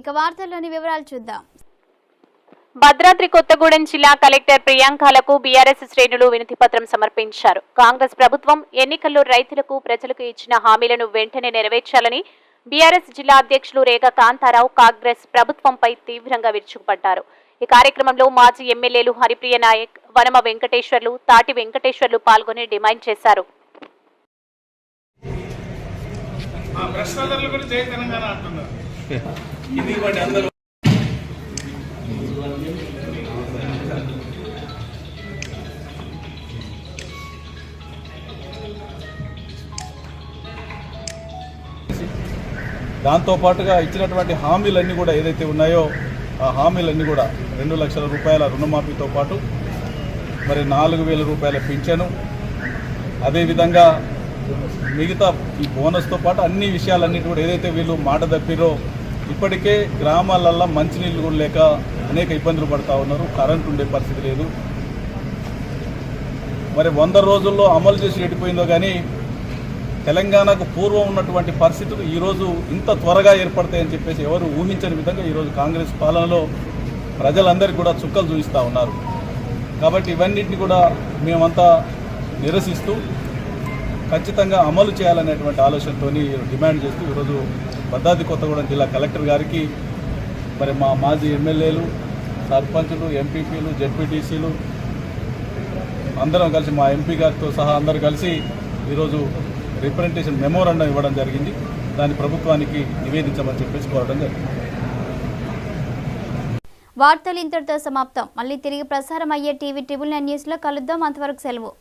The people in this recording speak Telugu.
ఇక వార్తల్లోని వివరాలు చూద్దాం. భద్రాద్రి కొత్తగూడెం జిల్లా కలెక్టర్ ప్రియాంకలకు బీఆర్ఎస్ శ్రేణులు వినతిపత్రం సమర్పించారు. కాంగ్రెస్ ప్రభుత్వం ఎన్నికల్లో రైతులకు ప్రజలకు ఇచ్చిన హామీలను వెంటనే నెరవేర్చాలని బీఆర్ఎస్ జిల్లా అధ్యక్షులు రేఖ కాంతారావు కాంగ్రెస్ ప్రభుత్వంపై తీవ్రంగా విరుచుకుపడ్డారు. ఈ కార్యక్రమంలో మాజీ ఎమ్మెల్యేలు హరిప్రియ నాయక్ వనమ వెంకటేశ్వర్లు తాటి వెంకటేశ్వర్లు పాల్గొని డిమాండ్ చేశారు. దాంతో పాటుగా కూడా జై తెలంగాణ అంటున్నారు. దాంతోపాటుగా ఇచ్చినటువంటి హామీలన్నీ కూడా ఏదైతే ఉన్నాయో ఆ హామీలన్నీ కూడా రెండు లక్షల రూపాయల రుణమాఫీతో పాటు మరి నాలుగు వేల రూపాయల పింఛను. అదేవిధంగా మిగతా ఈ బోనస్తో పాటు అన్ని విషయాలన్నిటి కూడా ఏదైతే వీళ్ళు మాట తప్పిరో ఇప్పటికే గ్రామాలల్లో మంచినీళ్ళు కూడా లేక అనేక ఇబ్బందులు పడుతూ ఉన్నారు. కరెంట్ ఉండే పరిస్థితి లేదు. మరి వంద రోజుల్లో అమలు చేసి ఎడిపోయిందో కానీ తెలంగాణకు పూర్వం ఉన్నటువంటి పరిస్థితులు ఈరోజు ఇంత త్వరగా ఏర్పడతాయని చెప్పేసి ఎవరు ఊహించని విధంగా ఈరోజు కాంగ్రెస్ పాలనలో ప్రజలందరికీ కూడా చుక్కలు చూపిస్తూ ఉన్నారు. కాబట్టి ఇవన్నిటిని కూడా మేమంతా నిరసిస్తూ ఖచ్చితంగా అమలు చేయాలనేటువంటి ఆలోచనతో డిమాండ్ చేస్తూ ఈరోజు భద్రాద్రి కొత్తగూడెం జిల్లా కలెక్టర్ గారికి మరి మా మాజీ ఎమ్మెల్యేలు సర్పంచులు ఎంపీపీలు జెడ్పీటీసీలు అందరం కలిసి మా ఎంపీ గారితో సహా అందరు కలిసి ఈరోజు రిప్రజెంటేషన్ మెమోరాండం ఇవ్వడం జరిగింది. దాన్ని ప్రభుత్వానికి నివేదించమని చెప్పేసి కోరడం జరిగింది. వార్తలు ఇంతటితో సమాప్తం. మళ్ళీ తిరిగి ప్రసారం అయ్యే టీవీ ట్రిబుల్ నైన్ న్యూస్లో కలుద్దాం. అంతవరకు సెలవు.